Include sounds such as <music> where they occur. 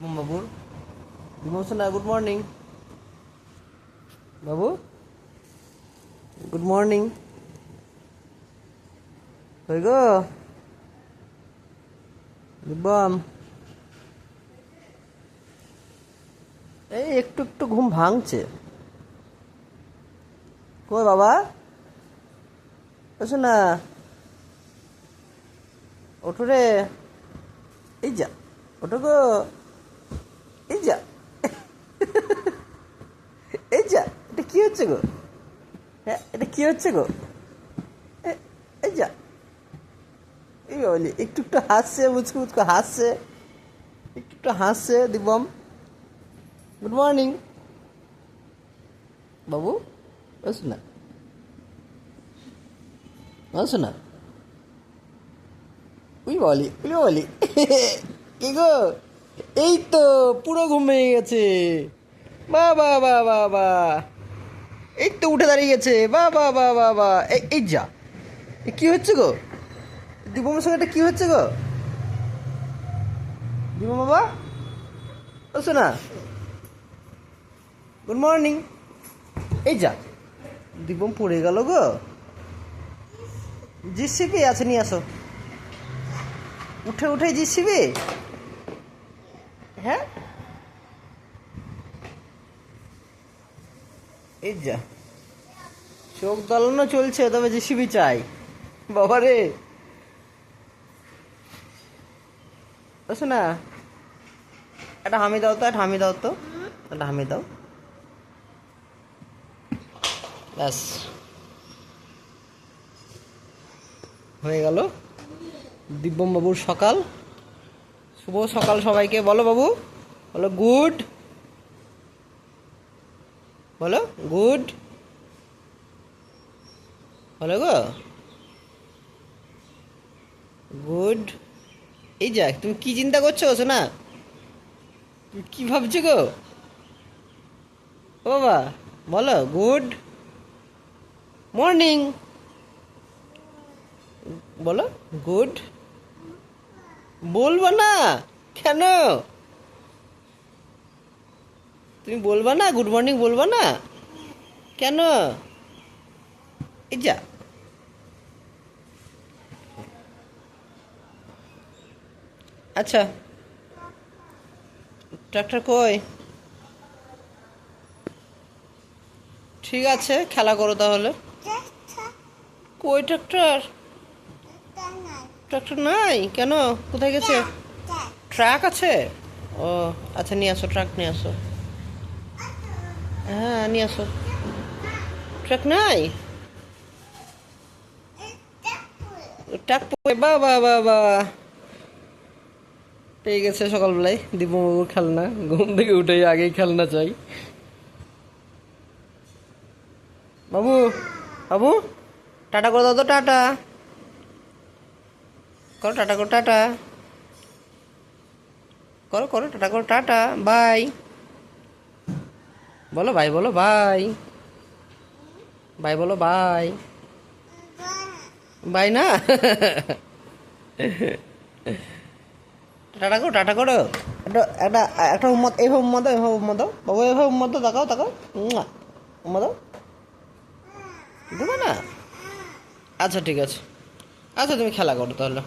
বাবুর good morning বাবু good morning কই গো দিব্যম এই একটু একটু ঘুম ভাঙছে। কই বাবা? শোন ওঠো রে। এই যা, ওঠো গো। এই যা। এই যা, এটা কি হচ্ছে গো? হ্যাঁ এটা কি হচ্ছে গো? এই যা। এই বলি একটু একটু হাসছে, মুচকু মুচকু হাসছে। একটু একটু হাসছে দিবম গুড মর্নিং বাবু বস না বস না উই বলি উই বলি <laughs> কি গো? এই তো, পুরো ঘুম ভেঙে গেছে। বা বা বা বা বা। এই তো উঠে দাঁড়িয়ে গেছে। বা বা বা বা বা। এই যা। কি হচ্ছে গো? দীপমের সঙ্গে এটা কি হচ্ছে গো? দীপম বাবা ও, শোনা। Good morning. এই যা। দীপম পড়ে গেল গো। জিসিপি আছে, নিয়ে আসো। উঠে উঠে জিসিবি? হ্যাঁ? এই যা। চোখ দলানো চলছে, তবে জিসিবি চাই। বাবা রে না একটা হামি দাও তো, একটা হামি দাও তো। একটা হামি দাও। ব্যাস। হয়ে গেল। দিব্যম বাবুর সকাল। শুভ সকাল সবাইকে, বলো বাবু। বলো গুড বলো গুড বলো গো। গুড এই যাক, তুমি কি চিন্তা করছ শোনা তুমি কি ভাবছ গো? ও বাবা, বলো গুড মর্নিং বলো গুড বলব না? কেন? তুমি বলবা না? গুড মর্নিং বলবা না? কেন? এই যা। আচ্ছা। ট্রাক্টর কই? ঠিক আছে খেলা করো তাহলে। কই ট্রাক্টর ট্রাক্টর নাই? কেন? কোথায় গেছে? ট্রাক আছে? ও আচ্ছা নিয়ে আসো, ট্রাক নিয়ে আসো। হ্যাঁ নিয়ে আসো। ট্রাক নাই? ট্রাক বা বা বা বা। পেয়ে গেছে সকালবেলায় দীপবাবুর খেলনা। ঘুম থেকে উঠেই আগেই খেলনা চাই। বাবু বাবু, টাটা করে দাও তো, টাটা। করো টাটা করো টাটা করো করো টাটা করো টাটা বাই বলো বাই বলো বাই বাই বলো বাই বাই না টাটা করো টাটা করো একটা একটা একটা উম্মত এইভাবে উম্মত এইভাবে উম্মত বাবু এইভাবে উম্মত তাকাও তাকাও উম্মা, উম্মা দাও না আচ্ছা ঠিক আছে আচ্ছা তুমি খেলা করো তাহলে